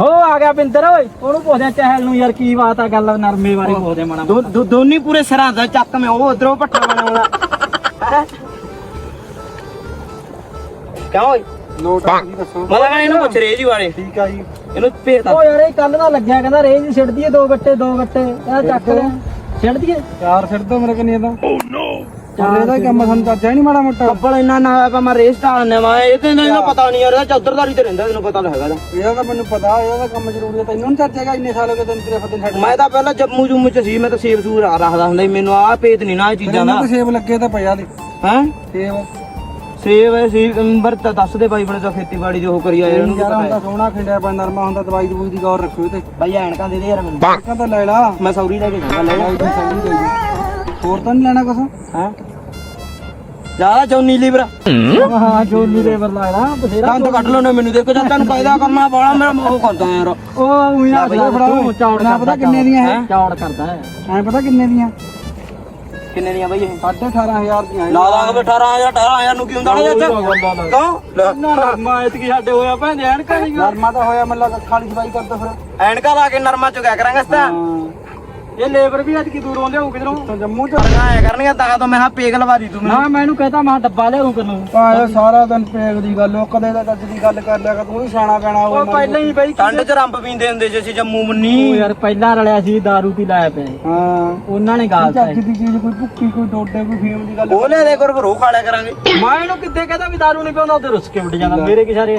ਹੋ ਆ ਗਿਆ ਬਿੰਦਰ ਓਏ। ਉਹਨੂੰ ਪੁੱਛਦੇ ਚਹਿਲ ਨੂੰ ਯਾਰ ਕੀ ਬਾਤ ਆ ਗੱਲ ਨਰਮੇ ਬਾਰੇ ਪੁੱਛਦੇ ਮਾਣਾ ਦੋ ਦੋ- ਦੋਨੀ ਪੂਰੇ ਸਿਰਾਂ ਦਾ ਚੱਕ ਮੈਂ ਉਹ ਉਧਰੋਂ ਪੱਠਾ ਬਣਾਉਂਦਾ। ਹੈਂ? ਕਿਉਂ ਓਏ? ਲੋਟ ਕੀ ਦੱਸੋ। ਮੈਂ ਕਹਿੰਦਾ ਇਹਨੂੰ ਪੁੱਛ ਰੇ ਜੀ ਵਾਲੇ ਠੀਕ ਆ ਜੀ। ਇਹਨੂੰ ਭੇਜਦਾ ਓ ਯਾਰ ਇਹ ਕੱਲ ਦਾ ਲੱਗਿਆ ਕਹਿੰਦਾ ਰੇਂਜ ਛੱਡ ਦਈਏ ਦੋ ਗੱਟੇ ਦੋ ਗੱਟੇ। ਇਹ ਚੱਕ ਲਿਆ ਛੱਡ ਦਈਏ? ਚਾਰ ਫਿਰ ਦੋ ਮੇਰੇ ਕੰਨੀ ਦਾ ਓ ਨੋ ਚਾਰ ਇਹਦਾ ਕੰਮ ਸਾਨੂੰ ਚਾਚਾ ਨਹੀਂ ਮਾੜਾ ਮੋਟਾ। ਕੱਬਲ ਇੰਨਾ ਨਾ ਹੋਇਆ ਪਾ ਮੈਂ ਰੇਸ ਢਾਲਨੇ ਵਾ ਇਹ ਤੇ ਇਹਨੂੰ ਪਤਾ ਨਹੀਂ ਯਾਰ ਇਹਦਾ ਚੌਧਰਦਾਰੀ ਤੇ ਰਹਿੰਦਾ ਤੈਨੂੰ ਪਤਾ ਤਾਂ ਹੈਗਾ ਇਹਦਾ। ਇਹਦਾ ਤਾਂ ਮੈਨੂੰ ਪਤਾ ਇਹਦਾ ਤਾਂ ਕੰਮ ਜ਼ਰੂਰੀ ਹੈ ਤੈਨੂੰ ਨੀ ਚਾਚਾ ਹੈਗਾ ਇੰਨੇ ਸਾਲ ਹੋ ਗਏ ਤੈਨੂੰ ਤੇਰੇ ਫਤਿਹ ਛੱਡ ਮੈਂ ਤਾਂ ਪਹਿਲਾਂ ਜੰਮੂ ਜੁੰਮੂ ਚ ਸੀ ਮੈਂ ਤਾਂ ਸੇਬ ਸੂਰ ਰੱਖਦਾ ਹੁੰਦਾ ਸੀ ਮੈਨੂੰ ਆਹ ਭੇਤ ਨਹੀਂ ਨਾ ਇਹ ਚੀਜ਼ਾਂ ਦਾ। ਤਾਂ ਸੇਬ ਲੱਗੇ ਤਾਂ ਪਿਆ ਦੇ। ਹੈ? ਸੇਬ। ਸੇਬ ਹੈ ਸੀ ਨੰਬਰ ਤਾਂ ਦੱਸ ਦੇ ਬਾਈ ਬਣੇ ਤਾਂ ਖੇਤੀਬਾੜੀ ਜੋ ਕਰੀ ਆ ਇਹਨੂੰ ਯਾਰ ਹੁੰਦਾ ਸੋਹਣਾ ਖਿੰਡਿਆ ਪਾ ਨਰਮਾ ਹੁੰਦਾ ਦਵਾਈ ਦਵਾਈ ਦੀ ਗੌਰ ਰੱਖਿਓ ਤੇ। ਬਾਈ ਐਨਕਾਂ ਦੇ ਦੇ ਯਾਰ ਮੈਨੂੰ। ਤਾਂ ਲੈ ਲਾ। ਮੈਂ ਸੌਰੀ ਲੈ ਕੇ ਜਾਵਾਂ ਲੈ ਦਵਾਈ ਦੀ ਦੇ ਦੇ। ਹੋਰ ਤਾਂ ਨਹੀਂ ਲੈਣਾ ਕੁਛ? ਹੈ? ਜ਼ਿਆਦਾ ਚੌਨੀ ਲੀਵਰ। ਹਾਂ? ਜੋਲੀ ਦੇ ਵਰ ਲੱਗਦਾ ਬਥੇਰਾ ਤਾਂ ਕੱਢ ਲਓ ਨਾ ਮੈਨੂੰ ਦੇਖੋ ਜਦ ਤੈਨੂੰ ਕਾਇਦਾ ਕਰਨਾ ਬੜਾ ਮੇਰਾ ਉਹ ਕਰਦਾ ਯਾਰ। ਉਹ ਉਹੀ ਨਾ ਬਈ ਫੜਾਓ। ਚੌੜ ਨਾ ਪਤਾ ਕਿੰਨੇ ਦੀਆਂ ਹੈ? ਚੌੜ ਕਰਦਾ ਹੈ। ਐਂ ਪਤਾ ਕਿੰਨੇ ਦੀਆਂ? ਕਿੰਨੇ ਦੀਆਂ ਬਾਈ ਇਹ? 18500 ਦੀਆਂ ਹੈ। ਲਾ ਦਾਂਗੇ 18000 18000 ਨੂੰ ਕੀ ਹੁੰਦਾ ਨਾ ਚਾਚਾ ਕਿਉਂ? ਲੈ, ਨਰਮਾ ਇਤਕੀ ਸਾਡੇ ਹੋਇਆ ਭੈਣ ਐਨਕਾਂ ਨਹੀਂ ਨਰਮਾ ਤਾਂ ਹੋਇਆ ਮੈਨੂੰ ਲੱਗਾ ਖਾਲੀ ਸਫ਼ਾਈ ਕਰਦਾ ਫਿਰ। ਐਨਕਾਂ ਲਾ ਕੇ ਨਰਮਾ ਚੁਗਿਆ ਕਰਾਂਗੇ ਇਹ ਲੇਬਰ ਵੀ ਅੱਜ ਕੀ ਦੂਰੋਂ ਲਿਆਉ ਕਿਧਰੋਂ ਤਾਂ ਜੰਮੂ ਚ ਆਇਆ ਕਰਨੀਆਂ ਤਾਂ ਤਾਂ ਮੈਂ ਹਾਂ ਪੇਗ ਲਵਾ ਦੀ ਤੂੰ ਮੈਨੂੰ ਨਾ ਮੈਨੂੰ ਕਹਤਾ ਮੈਂ ਡੱਬਾ ਲਿਆਉ ਕਿਨੂੰ ਆਇਆ ਸਾਰਾ ਦਿਨ ਪੇਗ ਦੀ ਗੱਲ ਉਹ ਕਦੇ ਤਾਂ ਅੱਜ ਦੀ ਗੱਲ ਕਰ ਲਿਆ ਕਰ ਤੂੰ ਵੀ ਸਿਆਣਾ ਪੈਣਾ ਉਹ ਪਹਿਲਾਂ ਹੀ ਬਈ ਠੰਡ ਚ ਰੰਬ ਪੀਂਦੇ ਹੁੰਦੇ ਸੀ ਅਸੀਂ ਜੰਮੂ ਉਹ ਮੁੰਨੀ ਯਾਰ ਪਹਿਲਾਂ ਰਲਿਆ ਸੀ दारू ਪੀ ਲਾਇਆ ਪਿਆ ਸੀ। ਹਾਂ ਉਹਨਾਂ ਨੇ ਗਾਲ ਚੱਜ ਦੀ ਚੀਜ਼ ਕੋਈ ਭੁੱਕੀ ਕੋਈ ਡੋਡੇ ਕੋਈ ਫੀਮ ਦੀ ਗੱਲ ਉਹ ਲੈ ਦੇ ਕਰ ਰੋ ਖਾ ਲਿਆ ਕਰਾਂਗੇ ਮੈਂ ਇਹਨੂੰ ਕਿੱਥੇ ਕਹਦਾ ਵੀ दारू ਨਹੀਂ ਪਿਆਉਂਦਾ ਉਹਦੇ ਰੁੱਸ ਕੇ ਉੱਡ ਜਾਂਦਾ ਮੇਰੇ ਕੀ ਸਾਰੇ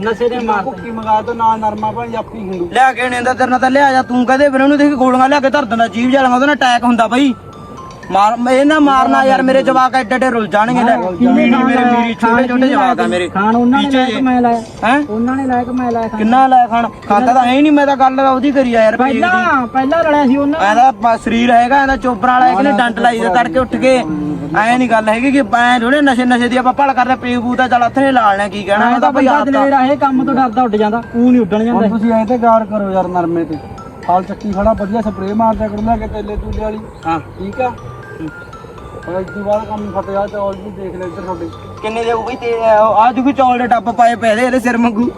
ਨਸ਼ੇ ਦੇ ਮਾਰਦੇ ਭੁੱਕੀ ਮੰਗਾ ਦੋ ਨਾ ਨਰਮਾ ਭਾਂ ਜਾਪੀ ਹੁੰਦੂ। ਲਿਆ ਕੇ ਨਹੀਂ ਤੇਰੇ ਨਾਲ ਤਾਂ ਲਿਆ ਜਾ ਤੂੰ ਕਹਦੇ ਫਿਰ ਉਹਨੂੰ ਦੇਖ ਗੋਲੀਆਂ ਲਿਆ ਕੇ ਧਰ ਦਿੰਦਾ ਜੀਵ ਜਾਲਾਂ ਉਹਦੇ ਨਾਲ ਅਟੈਕ ਹੁੰਦਾ ਬਈ। ਮਾਰ ਇਹ ਨਾ ਮਾਰਨਾ ਯਾਰ ਮੇਰੇ ਜਵਾਕ ਐਡੇ ਐਡੇ ਰੁੱਲ ਜਾਣਗੇ ਲੈ। ਮੀਰੀ ਮੇਰੇ ਮੀਰੀ ਛੋਟੇ ਛੋਟੇ ਜਵਾਕ ਆ ਮੇਰੇ। ਖਾਣ ਉਹਨਾਂ ਨੇ ਲਾਇਆ ਕਿ ਮੈਂ ਲਾਇਆ? ਹੈ? ਉਹਨਾਂ ਨੇ ਲਾਇਆ ਕਿ ਮੈਂ ਲਾਇਆ ਕਿੰਨਾ ਲੈ ਖਾਣ? ਖਾਂਦਾ ਤਾਂ ਹੈ ਹੀ ਨਹੀਂ ਮੈਂ ਤਾਂ ਗੱਲ ਉਹਦੀ ਕਰੀ ਆ ਯਾਰ ਦੀ ਪਹਿਲਾਂ ਪਹਿਲਾਂ ਰਲਿਆ ਸੀ ਉਹਨਾਂ ਐਦਾ ਪ- ਸਰੀਰ ਹੈਗਾ ਇਹਦਾ ਚੋਬਰ ਵਾਲਾ ਹੈ ਕਿ ਨਹੀਂ ਡੰਡ ਲਾਈ ਦੇ ਤੜਕੇ ਉੱਠ ਕੇ। ਐ ਨਹੀਂ ਗੱਲ ਹੈਗੀ ਕਿ ਐ ਥੋੜੇ ਨਸ਼ੇ ਨਸ਼ੇ ਦੀ ਆਪਾਂ ਭਲ ਕਰਦੇ ਪੀ ਪੂ ਤਾਂ ਚੱਲ ਹੱਥੇ ਲਾ ਲੈਣਾ ਕੀ ਕਹਿਣਾ ਮੈਂ ਇਹ ਤਾਂ ਬੰਦਾ ਆਪ ਆ। ਇਹ ਕੰਮ ਤੋਂ ਡਰਦਾ ਉੱਡ ਜਾਂਦਾ ਉਹ ਨਹੀਂ ਉੱਡਣ ਜਾਂਦਾ। ਤੁਸੀਂ ਐ ਤੇ ਗਾਰ ਕਰੋ ਯਾਰ ਨਰਮੇ ਤੇ। ਹਾਲ ਚੱਕੀ ਖੜਾ ਵਧੀਆ ਸਪਰੇਅ ਮਾਰਦਾ ਕਰੋ ਲੈ ਕੇ ਤੇਲੇ ਤੂਲੇ ਵਾਲੀ। ਹਾਂ। ਠੀਕ ਆ? ਪਰ ਤੋਂ ਬਾਅਦ ਕੰਮ ਫਤਿਆ ਚੌਲ ਵੀ ਦੇਖ ਲੈ ਇੱਧਰ ਤੁਹਾਡੇ ਕਿੰਨੇ ਉਹ ਬਈ ਤੇ ਆ ਜੁਗੀ ਚੌਲ ਦੇ ਟੱਬ ਪਾਏ ਪਏ ਦੇ ਇਹਦੇ ਸਿਰ ਮੰਗੂ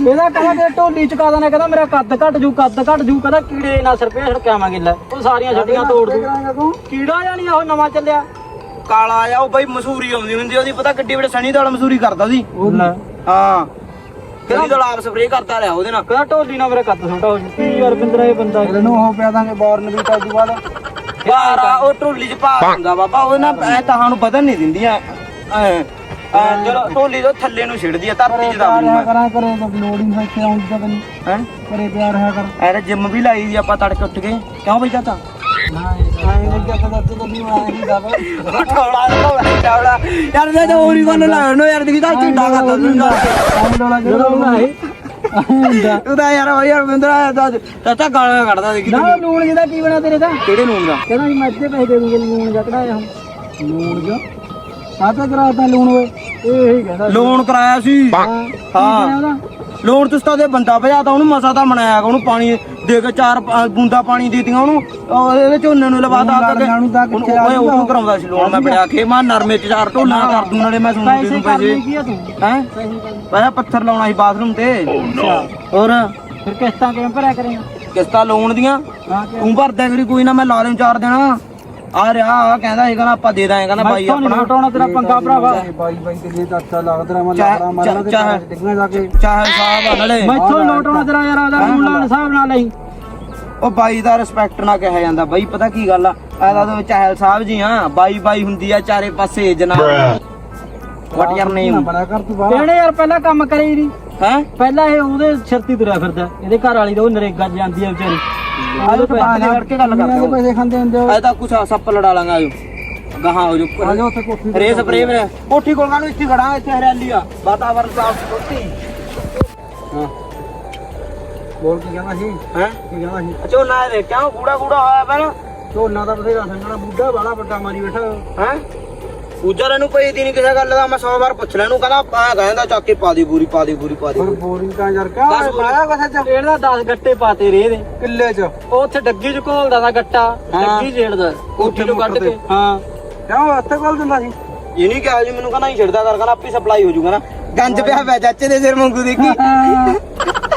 ਇਹਦਾ ਕਹਿੰਦਾ ਤੇ ਢੋਲੀ ਚਕਾ ਦੇਣਾ ਕਹਿੰਦਾ ਮੇਰਾ ਕੱਦ ਘਟ ਜੂ ਕੱਦ ਘਟ ਜੂ ਕਹਿੰਦਾ ਕੀੜੇ ਨਾਲ ਸਰਪੇ ਛੜਕਾਵਾਂਗੇ ਲੈ। ਉਹ ਸਾਰੀਆਂ ਛੱਡੀਆਂ ਤੋੜ ਦੂ। ਕੀੜਾ ਜਾਨੀ ਉਹ ਨਵਾਂ ਚੱਲਿਆ। ਕਾਲਾ ਆ ਉਹ ਬਈ ਮਸੂਰੀ ਆਉਂਦੀ ਹੁੰਦੀ ਉਹਦੀ ਪਤਾ ਕਿੱਡੀ ਬੜੇ ਸਣੀ ਦਾਲ ਮਸੂਰੀ ਕਰਦਾ ਸੀ। ਹਾਂ। ਕਿਹਦੀ ਦਾਲ ਆਪ ਸਪਰੇਅ ਕਰਦਾ ਰਿਹਾ ਉਹਦੇ ਨਾਲ। ਕਹਿੰਦਾ ਢੋਲੀ ਨਾਲ ਮੇਰਾ ਕੱਦ ਛੋਟਾ ਹੋ ਜੂ। ਕੀ ਯਾਰ ਬਿੰਦਰਾ ਇਹ ਬੰਦਾ। ਇਹਨੂੰ ਉਹ ਪਿਆ ਦਾਂਗੇ ਬੌਰਨ ਵੀ ਤਾਂ ਬਾਅਦ ਆ ਉਹ ਢੋਲੀ ਚ ਪਾ ਹੁੰਦਾ ਬਾਬਾ ਉਹ ਨਾ ਐ ਤਾਂ ਨੂੰ ਬਦਨ ਨਹੀਂ ਦਿੰਦੀਆਂ। ਐ ਚਲੋ ਢੋਲੀ ਤੋਂ ਥੱਲੇ ਨੂੰ ਛਿੜਦੀ ਆ ਧਰਤੀ ਚ ਦਾ ਪਿਆਰ ਰਿਹਾ ਕਰਾਂ ਕਰੇ ਤਾਂ ਹੀ ਨਹੀਂ ਇੱਥੇ ਆਉਂਦੀ ਤਾਂ ਤੈਨੂੰ। ਹੈ? ਕਰੇ ਪਿਆਰ ਰਿਹਾ ਕਰ। ਐ ਜਿੰਮ ਵੀ ਲਾਈ ਦੀ ਆਪਾਂ ਤੜਕੇ ਉੱਠ ਕੇ। ਕਿਉਂ ਬਈ ਚਾਚਾ? ਨਹੀਂ ਨਹੀਂ ਨਹੀਂ ਯਾਰ ਮੈਂ ਤਾਂ ਹੋਰੀ ਕੋਲ ਲਾਉਣੋ ਯਾਰ ਦੀ ਤਾਂ। ਝੁੰਡਾ ਕਰਦਾ ਦੂੰਗਾ ਹੁੰਦਾ। ਤੂੰ ਤਾਂ ਯਾਰ ਉਹ ਯਾਰ ਬਿੰਦਰਾ ਚਾਚਾ ਗਾਲਾਂ ਕੱਢਦਾ ਦੇਖੀ ਨਾ ਲੂਣ ਜਿਹਦਾ ਕੀ ਬਣਾ ਤੇਰੇ ਦਾ ਕਿਹੜੇ ਨੂਨ ਦਾ? ਕਹਿੰਦਾ ਜੀ ਮੈਂ ਅੱਧੇ ਪੈਸੇ ਦੇ ਦੂੰਗੇ ਲੂਣ ਜਾ ਕਢਾਇਆ ਹੁਣ। ਲੂਣ ਜਾ ਕਾਹਤੇ ਕਰਾਤਾ ਲੂਣ ਓਏ। ਇਹ ਹੀ ਕਹਿੰਦਾ ਲੋਨ ਕਰਾਇਆ ਸੀ। ਹਾਂ। ਲੋਨ ਤੁਸੀਂ ਤਾਂ ਉਹਦੇ ਬੰਦਾ ਭਜਾ ਤਾਂ ਉਹਨੂੰ ਮਸਾ ਤਾਂ ਬਣਾਇਆ ਉਹਨੂੰ ਪਾਣੀ ਦੇ ਕੇ ਚਾਰ ਪ- ਬੂੰਦਾ ਪਾਣੀ ਦੇਤੀਆਂ ਉਹਨੂੰ ਉਹ ਇਹਦੇ ਝੋਨੇ ਨੂੰ ਲਵਾਤਾ ਕੇ ਤਾਂ ਕਿੱਥੇ ਆ ਓਏ ਉਹ ਕਰਾਉਂਦਾ ਸੀ ਲੋਨ ਮੈਂ ਬੜਿਆ ਕੇ ਮੈਂ ਨਰਮੇ ਚ ਚਾਰ ਢੋਲਾਂ ਕਰ ਦੂੰ ਨਾਲੇ ਮੈਂ ਸੁਣ ਦੇ ਪੈਸੇ। ਦੂੰ ਕੀ ਆ ਤੂੰ? ਹੈ। ਪੈਸਾ ਪੱਥਰ ਲਾਉਣਾ ਸੀ ਬਾਥਰੂਮ ਤੇ। ਹੋਰ? ਫਿਰ ਕਿਸ਼ਤਾਂ ਕਿਵੇਂ ਭਰਿਆ ਕਰੇਗਾ? ਕਿਸ਼ਤਾਂ ਲੋਨ ਦੀਆਂ? ਕਿ ਤੂੰ ਭਰਦਾ ਕਰੀ ਕੋਈ ਨਾ ਮੈਂ ਲਾ ਦੇਂ ਚਾਰ ਦਿਨ। ਆ ਰਿਹਾ ਆ ਕਹਿੰਦਾ ਇਹ ਕਹਿੰਦਾ ਆਪਾਂ ਦੇ ਦਾਂਗੇ ਕਹਿੰਦਾ ਬਾਈ ਆਪਣਾ। ਲੋਟਾਉਣਾ ਤੇਰਾ ਪੰਗਾ ਭਰਾਵਾ। ਚਾਹੇ ਬਾਈ ਬਾਈ ਤੇ ਜੇ ਤਾਂ ਅੱਛਾ ਲੱਗਦਾ ਰਿਹਾ ਮੈਂ ਚਾਹੇ- ਲਾੜਾ ਮਾਰਨਾ ਤੇ ਚਾਹੇ- ਪੈਰ ਡਿੱਗਣਾ ਜਾ ਕੇ। ਚਾਹੇ ਸਾਹਿਬ ਆ ਨਾਲੇ। ਮੈਥੋਂ ਨੀ ਲੋਟਾਉਣਾ ਤੇਰਾ ਯਾਰ ਆਦਾ ਲੂਣ ਲਾਣ ਹਿਸਾਬ ਨਾਲ ਲਈ ਉਹ ਬਾਈ ਦਾ ਰਿਸਪੈਕਟ ਨਾ ਕਿਹਾ ਜਾਂਦਾ। ਬਾਈ ਪਤਾ ਕੀ ਗੱਲ ਆ? ਐਦਾ ਤਾਂ ਚਾਹਲ ਸਾਹਿਬ ਜੀ ਹਾਂ ਬਾਈ ਬਾਈ ਹੁੰਦੀ ਆ ਚਾਰੇ ਪਾਸੇ ਜਨਾਬ। ਵਟ ਯਰ ਨੇਮ ਬਣਾ ਕਰ ਤੂੰ ਬਾਹਰ ਇਹਨੇ ਯਾਰ ਪਹਿਲਾਂ ਕੰਮ ਕਰੇ ਹੀ ਨਹੀਂ ਹੈ? ਪਹਿਲਾਂ ਇਹ ਉਹਦੇ ਛਰਤੀ ਤੁਰਿਆ ਫਿਰਦਾ। ਇਹਦੇ ਘਰ ਵਾਲੀ ਦਾ ਉਹ ਨਰੇਗਾ 'ਚ ਜਾਂਦੀ ਆ ਵਿਚਾਰੀ। ਆਜੋ ਤਾਂ ਬਾਹਰ ਲੜ ਕੇ ਗੱਲ ਕਰਦੇ ਹੋ ਪੈਸੇ ਖਾਂਦੇ ਹੁੰਦੇ ਹੋ? ਤਾਂ ਕੁਛ ਸੱਪ ਲੜਾ ਲਾਂਗਾ ਆਜੋ। ਗਾਹਾਂ ਹੋ ਜੋ ਜਾ ਉੱਥੇ ਕੋਠੀ ਤੇ ਰੇ ਸਪਰੇ ਮੇਰੇ ਕੋਠੀ ਕੋਲ ਨੂੰ ਇੱਥੇ ਖੜਾ ਇੱਥੇ ਹਰਿਆਲੀ ਆ। ਵਾਤਾਵਰਨ ਸਾਫ਼ ਕੋਠੀ ਹਾਂ। ਬੋਲ ਕੀ ਕਹਿੰਦਾ ਸੀ? ਹੈ? ਕੀ ਕਹਿੰਦਾ ਸੀ? ਝੋਨਾ ਦੇ ਕਿਉਂ ਕੂੜਾ ਕੂੜਾ ਹੋਇਆ ਪਹਿਲਾਂ? ਝੋਨਾ ਦਾ ਬਥੇਰਾ ਸੰਗਣਾ ਬੁੱਢਾ ਵਾਲਾ ਵੱਡਾ ਮਾਰੀ ਬੈਠਾ। ਹੈ? ਉਜਰ ਨੂੰ ਪਈ ਦੀ ਨਹੀਂ ਕਿਸੇ ਗੱਲ ਦਾ ਮੈਂ 100 ਵਾਰ ਪੁੱਛ ਲੈਨੂੰ ਕਹਿੰਦਾ ਆ ਕਹਿੰਦਾ ਚੱਕ ਕੇ ਪਾ ਦੀ ਪੂਰੀ ਪਾ ਦੀ ਪੂਰੀ ਪਾ ਦੀ ਹੁਣ ਬੋਰਿੰਗ ਤਾਂ ਯਾਰ ਕਾ ਦਸ ਬੋਰੀ। ਪਾਇਆ ਕਸਾ ਚ? ਇਹਦਾ 10 ਗੱਟੇ ਪਾਤੇ ਰੇ ਦੇ ਕਿੱਲੇ ਚ? ਉਹ ਉੱਥੇ ਡੱਗੀ 'ਚ ਘੋਲਦਾ ਦਾ ਗੱਟਾ ਹਾਂ। ਡੱਗੀ ਛੇੜਦਾ ਕੋਠੀ ਤੋਂ ਕੱਢ ਕੇ। ਹਾਂ। ਕਿਉਂ ਹੱਥੇ ਕੋਲ ਦਿੰਦਾ ਸੀ? ਇਹ ਨਹੀਂ ਕਿਹਾ ਜੀ ਮੈਨੂੰ ਕਹਿੰਦਾ ਹੀ ਛੱਡਦਾ ਕਰ ਕਹਿੰਦਾ ਆਪੇ ਸਪਲਾਈ ਹੋ ਜੂਗਾ ਨਾ। ਗੰਜ ਪਿਆ ਪਿਆ ਚਾਚੇ ਦੇ ਸਿਰ ਮੰਗੂ ਦੇਖੀ।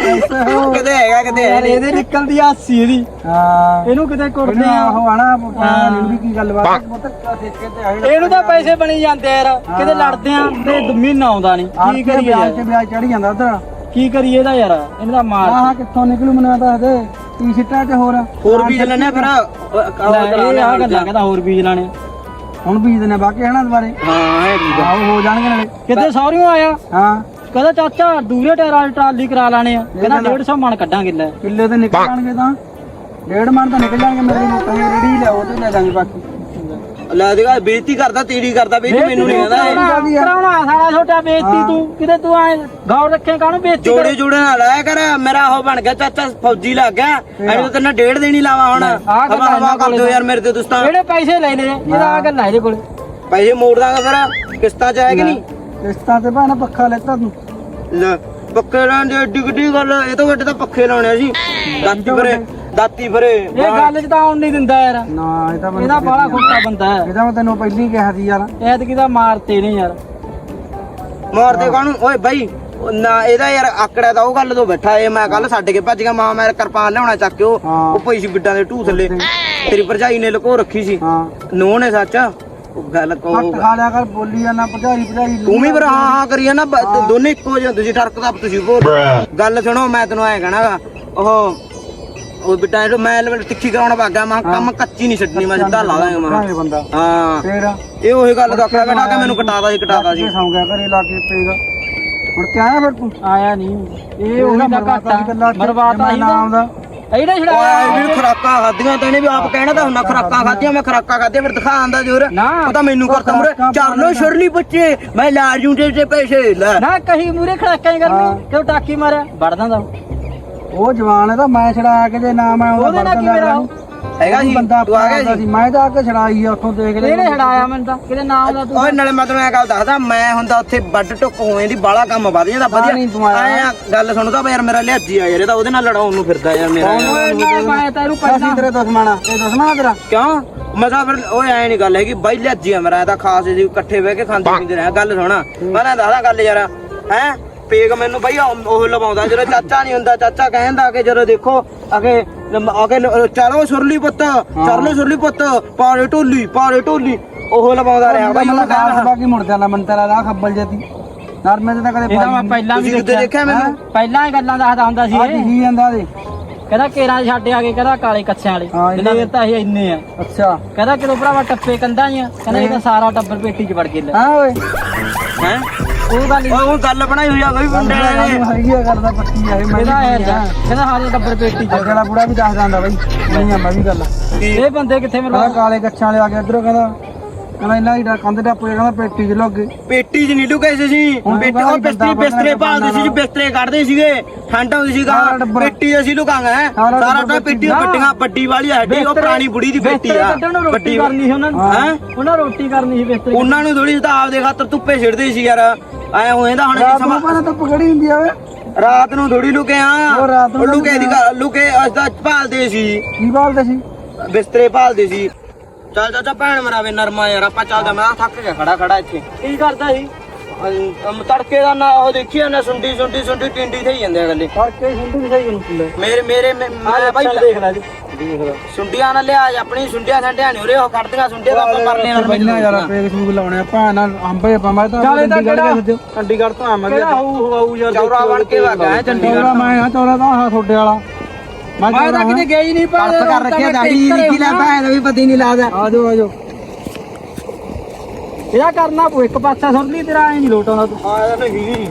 ਕਿਤੇ ਹੈਗਾ ਕਿਤੇ ਹੈ ਯਾਰ ਨਹੀਂ। ਇਹਦੇ ਨਿਕਲਦੀ ਹਾਸੀ ਇਹਦੀ। ਹਾਂ। ਇਹਨੂੰ ਕਿਤੇ ਕੁੱਟਦੇ ਇਹਨੇ ਆ ਉਹ ਆਣਾ ਇਹਨੂੰ ਵੀ ਕੀ ਗੱਲਬਾਤ ਹੈ। ਪੁੱਤ ਠੇਕੇ ਤੇ ਆਏ ਇਹਨੂੰ ਤਾਂ ਪੈਸੇ ਬਣੀ ਜਾਂਦੇ ਆ ਯਾਰ। ਕਿਤੇ ਲੜਦੇ ਆ ਤੇ ਮਹੀਨਾ ਆਉਂਦਾ ਨਹੀਂ। ਕੀ ਕਰੀਏ ਵਿਆਜ ਤੇ ਯਾਰ? ਵਿਆਜ ਚੜੀ ਜਾਂਦਾ ਉਧਰ। ਕੀ ਕਰੀਏ ਇਹਦਾ ਯਾਰ? ਇਹਨਾਂ ਦਾ ਮਾਰ ਆਹ ਕਿੱਥੋਂ ਨਿਕਲੂ ਮੈਨੂੰ ਤਾਂ ਇਹਦੇ ਟੀ ਸ਼ਰਟਾਂ 'ਚ ਹੋਰ। ਹੋਰ ਵੀ ਲੈਣੇ ਫਿਰ। ਲੈ, ਇਹ ਆ ਗੱਲਾਂ ਕਹਿੰਦਾ ਹੋਰ ਬੀਜ ਲਾਣੇ। ਹੁਣ ਬੀਜ ਨੇ ਬਾਕੀ ਹਨਾ ਦੁਬਾਰੇ। ਹਾਂ ਇਹ ਹੋ ਜਾਣਗੇ ਨਾਲੇ। ਕਿਤੇ ਸੌਰੀਓ ਆਇਆ? ਹਾਂ। ਕਹਿੰਦਾ ਚਾਚਾ ਦੂਰੇ ਟਾਇਰਾਂ ਵਾਲੀ ਟਰਾਲੀ ਕਰਾ ਲਾਣੇ ਆ। ਕਹਿੰਦਾ 150 ਮਣ ਕੱਢਾਂਗੇ ਲੈ। ਕਿੱਲੇ ਤੇ ਨਿਕਲ ਜਾਣਗੇ ਤਾਂ। ਡੇਢ ਮਣ ਤਾਂ ਨਿਕਲ ਜਾਣਗੇ ਮੇਰੇ ਮੋਟਾਂ ਰੇੜੀ ਲਿਆਓ ਤੇ ਲੈ ਜਾਾਂਗੇ ਬਾਕੀ। ਲੈ ਦੇਗਾ ਬੇਇੱਜ਼ਤੀ ਕਰਦਾ ਤੇਰੀ ਕਰਦਾ ਬੇਇੱਜ਼ਤੀ ਮੈਨੂੰ ਨਹੀਂ ਕਹਿੰਦਾ? ਕਰਾਉਣਾ ਸਾਰਾ ਛੋਟਾ ਬੇਇੱਜ਼ਤੀ ਤੂੰ। ਕਿਤੇ ਤੂੰ ਐ ਗੌਰ ਰੱਖੇ ਕਾਹਨੂੰ ਬੇਇੱਜ਼ਤੀ ਜੋੜੇ ਜੋੜੇ ਨਾਲ ਲਾਇਆ ਕਰ ਮੇਰਾ ਉਹ ਬਣ ਗਿਆ ਚਾਚਾ ਫੌਜੀ ਲੱਗ ਗਿਆ। ਐਵੇਂ ਤੈਨੂੰ ਡੇਢ ਦੇਣੀ ਲਾਵਾ ਹੁਣ। ਹਵਾ ਹਵਾ ਕਰ ਦਿਓ ਯਾਰ ਮੇਰੇ ਤੇ ਦੋਸਤਾਂ। ਜਿਹੜੇ ਪੈਸੇ ਲੈ ਨੇ ਇਹਦਾ ਆ ਗੱਲ ਆ ਇਹਦੇ ਕੋਲ। ਪੈਸੇ ਮੋੜ ਦਾਂਗਾ ਫਿਰ ਕਿਸ਼ਤਾਂ ਚ ਹੈ ਕਿ ਨਹੀਂ? ਕਿਸ਼ਤਾਂ ਤੇ ਭਾਣਾ ਪੱਖਾ ਲੈਤਾ ਤੂੰ। ਲੈ ਪੱਕੇ ਲਾਂ ਦੀ ਏਡੀ ਗੱਡੀ ਗੱਲ ਇਹ ਤੋਂ ਵੱਡੇ ਤਾਂ ਪੱਖੇ ਲਾਉਣੇ ਸੀ ਦਾਤੀ ਫਰੇ ਦਾਤੀ ਫਰੇ ਇਹ ਗੱਲ ਚ ਤਾਂ ਆਉਣ ਨਹੀਂ ਦਿੰਦਾ ਯਾਰ। ਨਾ ਇਹ ਤਾਂ ਮੈਨੂੰ ਇਹਦਾ ਬਾਲਾ ਖੋਟਾ ਬੰਦਾ ਹੈ। ਇਹਦਾ ਮੈਂ ਤੈਨੂੰ ਪਹਿਲਾਂ ਹੀ ਕਿਹਾ ਸੀ ਯਾਰ। ਐਤਕੀ ਦਾ ਮਾਰਤੇ ਨੇ ਯਾਰ। ਮਾਰਦੇ ਕਾਹਨੂੰ? ਓਏ ਬਾਈ ਨਾ ਇਹਦਾ ਯਾਰ ਆਕੜਾ ਤਾਂ ਉਹ ਗੱਲ ਤੋਂ ਬੈਠਾ ਏ। ਮੈਂ ਕੱਲ ਛੱਡ ਕੇ ਭੱਜ ਗਿਆ ਮਾਂ ਮੈਂ ਕਿਰਪਾਨ ਲਿਆਉਣਾ ਚੱਕ ਕੇ ਉਹ। ਹਾਂ। ਉਹ ਪਈ ਸੀ ਬਿੱਡਾਂ ਦੇ ਢੂ ਥੱਲੇ। ਤੇਰੀ ਭਰਜਾਈ ਨੇ ਲੁਕੋ ਰੱਖੀ ਸੀ। ਹਾਂ। ਨੂੰਹ ਨੇ ਸੱਚ। ਉਹ ਗੱਲ ਕੋ ਹੱਟ ਖਾ ਲਿਆ ਕਰ ਬੋਲੀ ਜਾਂਦਾ ਭਜਾਈ ਭਜਾਈ। ਤੂੰ ਵੀ ਫਿਰ ਹਾਂ ਹਾਂ ਕਰੀ ਨਾ ਦੋਨੇ ਇੱਕੋ ਜਿਹੇ ਤੁਸੀਂ ਠਰਕਦਾ ਤੁਸੀਂ ਬੋਲ। ਗੱਲ ਸੁਣੋ ਮੈਂ ਤੈਨੂੰ ਐ ਕਹਣਾਗਾ ਉਹ ਉਹ ਬਿੱਟਾ ਇਹ ਮੈਂ ਲੈਵਲ ਤਿੱਖੀ ਕਰਾਉਣ ਭਾਗਾ ਮੈਂ ਕਿਹਾ ਕੰਮ ਕੱਚੀ ਨਹੀਂ ਛੱਡਣੀ ਮੈਂ ਸਿੱਧਾ ਲਾ ਦਾਂਗਾ ਮੈਂ ਬੰਦਾ। ਹਾਂ। ਫੇਰ? ਇਹ ਉਹੀ ਗੱਲ ਦਾ ਕਟਾ ਕੇ ਮੈਨੂੰ ਕਟਾਦਾ ਸੀ ਕਟਾਦਾ ਸੀ। ਸੌਂ ਗਿਆ ਘਰੇ ਲਾ ਕੇ ਪਏਗਾ ਹੁਣ ਕਿਆ ਫਿਰ ਤੂੰ? ਆਇਆ ਨਹੀਂ। ਇਹ ਉਹੀ ਦਾ ਘਾਟਾ। ਮਰਵਾਤਾ ਹੀ ਨਾ ਆਉਂਦਾ ਇਹਨੇ ਓਏ ਛੜਾਇਆ ਵੀ ਖਰਾਕਾਂ ਖਾਧੀਆਂ ਤੈਨੇ ਵੀ ਆਪ ਕਹਿਣਾ ਤਾਂ ਹੁੰਦਾ ਖਰਾਕਾਂ ਖਾਧੀਆਂ ਮੈਂ ਖਰਾਕਾਂ ਖਾਧੀਆਂ ਫਿਰ ਦਿਖਾ ਆਂਦਾ ਜੋਰ ਨਾ। ਪਤਾ ਮੈਨੂੰ ਕਰਤਾ ਮੁਰੇ। ਚੱਲ ਲੋ ਸ਼ਰਲੀ ਬੱਚੇ ਮੈਂ ਲਾ ਜੂ ਤੇ ਤੇ ਪੈਸੇ ਲੈ। ਨਾ ਕਹੀ ਮੂਰੇ ਖੜਾਕਾਂ ਹੀ ਕਰਨੀ ਕਿਉਂ ਟਾਕੀ ਮਾਰਿਆ? ਵੜ ਦਿੰਦਾ ਉਹ ਜਵਾਨ ਹੈ ਤਾਂ ਮੈਂ ਛੜਾਇਆ ਕਿ ਜੇ ਨਾ ਮੈਂ ਉਹਦੇ ਨਾਲ ਕੀ ਮੇਰਾ ਉਹ? ਹੈਗਾ ਸੀ ਬੰਦਾ ਤੂੰ ਆ ਗਿਆ ਸੀ। ਮੈਂ ਤਾਂ ਆ ਕੇ ਛੜਾਈ ਆ ਉੱਥੋਂ ਦੇਖ ਲੈ ਇਹਨੇ ਛੜਾਇਆ ਮੈਨੂੰ ਤਾਂ? ਕਿਤੇ ਨਾਮ ਦਾ ਤੂੰ? ਓਏ ਨਾਲੇ ਮੈਂ ਤੈਨੂੰ ਇਹ ਗੱਲ ਦੱਸਦਾ ਮੈਂ ਹੁੰਦਾ ਉੱਥੇ ਵੱਡ ਟੁੱਕ ਹੋਏ ਦੀ ਬਾਲਾ ਕੰਮ ਵਧ ਜਾਂਦਾ ਤਾਂ ਨਹੀਂ ਤੂੰ ਵਧੀਆ ਆਇਆ। ਗੱਲ ਸੁਣਦਾ ਯਾਰ ਮੇਰਾ ਲਿਆਜੀ ਆ ਯਾਰ ਇਹ ਤਾਂ ਉਹਦੇ ਨਾਲ ਲੜਾਉਣ ਨੂੰ ਫਿਰਦਾ ਯਾਰ ਮੇਰਾ। ਓਏ ਨਾ ਮੈਂ ਤੈਨੂੰ ਅਸੀਂ ਪਹਿਲਾਂ ਤੇਰੇ ਦੁਸ਼ਮਣ ਇਹ ਦੁਸ਼ਮਣ ਤੇਰਾ? ਕਿਉਂ? ਮਜ਼ਾ ਫਿਰ ਓਏ ਐ ਨਹੀਂ ਗੱਲ ਹੈਗੀ ਬਾਈ ਲਿਆਜੀ ਆ ਮੇਰਾ ਇਹ ਤਾਂ ਖਾਸ ਜੀ ਇਕੱਠੇ ਬਹਿ ਕੇ ਖਾਂਦੇ ਪੀਂਦੇ ਰਹੇ ਗੱਲ ਸੁਣਾ। ਮੈਂ ਤਾਂ ਦੱਸਦਾ ਗੱਲ ਯਾਰ ਹੈ? ਪੇਗ ਮੈਨੂੰ ਬਈ ਉਹ ਉਹ ਲਵਾਉਂਦਾ ਜਦੋਂ ਚਾਚਾ ਨਹੀਂ ਹੁੰਦਾ ਚਾਚਾ ਕਹਿੰਦਾ ਕਿ ਜਦੋਂ ਦੇਖੋ ਅਗੇ ਅਗੇ ਚਲੋ ਸੁਰਲੀ ਪੁੱਤ ਚਲੋ ਸੁਰਲੀ ਪੁੱਤ ਪਾੜੇ ਢੋਲੀ ਪਾੜੇ ਢੋਲੀ। ਉਹ ਲਵਾਉਂਦਾ ਰਿਹਾ ਬਾਈ ਉਹ ਖਾਸ ਕਹਿੰਦਾ ਬਾਕੀ ਮੁੜ ਜਾਂਦਾ ਮਨ ਤੇਰਾ ਰਾਹ ਖੱਬਲ ਜੇਤੀ। ਨਰਮੇ ਤੇ ਤਾਂ ਕਦੇ ਇਹਦਾ ਮੈਂ ਪਹਿਲਾਂ ਵੀ ਤੁਸੀਂ ਕਿਤੇ ਦੇਖਿਆ। ਮੈਨੂੰ? ਪਹਿਲਾਂ ਹੀ ਗੱਲਾਂ ਦੱਸਦਾ ਹੁੰਦਾ ਸੀ ਆ ਇਹ ਦਿਖੀ ਜਾਂਦਾ ਦੇ ਕਹਿੰਦਾ ਕੇਰਾਂ ਛੱਡ ਆ ਕੇ ਕਹਿੰਦਾ ਕਾਲੇ ਕੱਛਿਆਂ ਹਾਂ, ਵਾਲੇ ਇਹਨਾਂ ਦਲੇਰ ਤਾਂ ਇਹ ਇੰਨੇ ਆ। ਅੱਛਾ। ਕਹਿੰਦਾ ਕਿਦੋਂ ਭਰਾਵਾ ਟੱਪੇ ਕੰਧਾਂ ਹੀ ਆ ਕਹਿੰਦਾ ਇਹ ਤਾਂ ਸਾਰਾ ਟੱਬਰ ਪੇਟੀ 'ਚ ਵੜ ਕੇ ਲੈ। ਹਾਂ ਓਏ। ਹੈ? ਉਹ ਗੱਲ ਉਹ ਉਹ ਗੱਲ ਬਣਾਈ ਹੋਈ ਆ ਬਈ ਮੁੰਡੇ ਨੇ ਹੈਗੀ ਆ ਕਰਦਾ ਪੱਕੀ ਆ ਇਹ ਮੈਂ ਇਹਦਾ ਇਹ ਜਾ ਕਹਿੰਦਾ ਸਾਰੇ ਟੱਬਰ ਪੇਟੀ 'ਚ। ਜਿਹੜਾ ਬੁੜਾ ਵੀ ਦੱਸ ਜਾਂਦਾ ਬਾਈ ਨਹੀਂ ਆ ਮੈਂ ਵੀ ਗੱਲ। ਇਹ ਬੰਦੇ ਕਿੱਥੇ ਮੇਰੇ ਕਾਲੇ ਕੱਛਾਂ ਵਾਲੇ ਆ ਕੇ ਇਧਰੋਂ ਕਹਿੰਦਾ ਕਹਿੰਦਾ ਇਹਨਾਂ ਦੀ ਡਾ- ਕੰਧ ਟੱਪ ਕੇ ਕਹਿੰਦਾ ਪੇਟੀ ਚ ਲੱਗੇ ਪੇਟੀ 'ਚ ਨਹੀਂ ਲੁਕੇ ਸੀ ਹੁਣ ਪੇਟੀ ਉਹ ਬਿਸਤਰੇ ਬਿਸਤਰੇ ਭਾਲਦੇ ਸੀ ਜੀ ਬਿਸਤਰੇ ਕੱਢਦੇ ਸੀਗੇ ਠੰਡ ਆਉਂਦੀ ਸੀ ਗਾ ਸਾਰਾ ਟੱਬਰ। ਪੇਟੀ 'ਚ ਅਸੀਂ ਲੁਕਾਂਗੇ। ਸਾਰਾ ਤਾਂ ਪੇਟੀ। ਵੱਡੀਆਂ ਵੱਡੀ ਵਾਲੀ ਸਾਡੀ ਉਹ ਪੁਰਾਣੀ ਬੁੜੀ ਦੀ ਪੇਟੀ ਆ। ਵੱਡੀ ਕਰਨੀ ਸੀ ਉਹਨਾਂ ਨੇ ਹੈਂ? ਉਹਨਾਂ ਰੋਟੀ ਕਰਨੀ ਸੀ ਬਿਸਤਰੇ ਉਹਨਾਂ ਨੂੰ ਥੋੜੀ ਤਾਂ ਆਪਦੇ ਖਾਤਰ ਧੁੱਪੇ ਛਿੜਦੇ ਸੀ ਯਾਰ। ਐ ਹੋ ਜਾਂਦਾ ਹੁਣ ਨੂੰ ਸਮਾਂ ਪਾਣਾ ਤਾਂ ਪਕੜੀ ਹੁੰਦੀ ਆ ਓਏ ਰਾਤ ਨੂੰ ਥੋੜੀ ਲੁਕੇ ਆ। ਉਹ ਰਾਤ ਨੂੰ ਲੁਕੇ ਦੀ ਲੁਕੇ ਅਸਦਾ ਭਾਲਦੇ ਸੀ। ਕੀ ਬਾਲਦੇ ਸੀ? ਬਿਸਤਰੇ ਭਾਲਦੇ ਸੀ। ਚੱਲ ਚਾਚਾ ਭੈਣ ਮਰਾਵੇ ਨਰਮਾ ਯਾਰ ਆਪਾਂ ਚੱਲਦਾ ਮੈਂ ਤਾਂ ਥੱਕ ਗਿਆ ਖੜਾ ਖੜਾ ਇੱਥੇ। ਕੀ ਕਰਦਾ ਸੀ? ਅਮ ਤੜਕੇ ਦਾ ਨਾ ਉਹ ਦੇਖੀ ਨਾ ਸੁੰਡੀ ਸੁੰਡੀ ਸੁੰਡੀ ਟਿੰਡੀ ਥਈ ਜਾਂਦੇ ਆ ਗੱਲੇ ਫਰਕੇ ਹੁੰਦੀ ਨਹੀਂ ਸਹੀ ਉਹਨੂੰ ਮੇਰੇ ਮੇਰੇ ਮੈਂ ਮੈਂ ਬਾਈ ਦੇਖ ਲੈ ਜੀ। ਸੁੰਡੀਆਂ ਨਾਲ ਲਿਆ ਆਪਣੀ ਸੁੰਡੀਆਂ ਸੰਡਿਆਂ ਨਹੀਂ ਉਰੇ ਉਹ ਕੱਢਦੀਆਂ ਸੁੰਡੀਆਂ ਤਾਂ ਆਪਾਂ ਮਰਨੇ ਨਾਲ ਪਹਿਲਾਂ ਯਾਰ ਪੇਗ ਸੂਗ ਲਾਉਣੇ ਆ ਭਾਂ ਨਾਲ ਅੰਬੇ ਪਾ ਤਾਂ ਚੱਲ ਇਹ ਤਾਂ ਚੰਡੀਗੜ੍ਹ ਕਿਹੜਾ? ਚੰਡੀਗੜ੍ਹ ਤੋਂ ਆਵਾਂਗੇ। ਕਿਹੜਾ ਹੋਊ ਹਵਾਊ ਯਾਰ ਚੌਰਾ ਬਣ ਕੇ ਵਾਗਾ ਚੰਡੀਗੜ੍ਹ ਮੈਂ ਆ ਚੌਰਾ ਤਾਂ ਆਹ ਤੁਹਾਡੇ ਵਾਲਾ। ਮੈਂ ਤਾਂ ਕਿਤੇ ਗਿਆ ਹੀ ਨਹੀਂ ਪਰ ਕਰ ਰੱਖਿਆ ਦਾੜੀ ਨਿੱਕੀ ਲੈ ਭੈਣ ਦਾ ਵੀ ਪਤਾ ਹੀ ਨਹੀਂ ਲੱਗਦਾ ਆ ਜਾਓ ਆ ਜਾਓ। ਇਹਦਾ ਕਰਨਾ ਪਊ ਇੱਕ ਪਾਸਾ ਸੁਣ ਲਈ ਤੇਰਾ ਐ ਨਹੀਂ ਲੋਟ ਆਉਂਦਾ ਤੂੰ। ਆ ਨਹੀਂ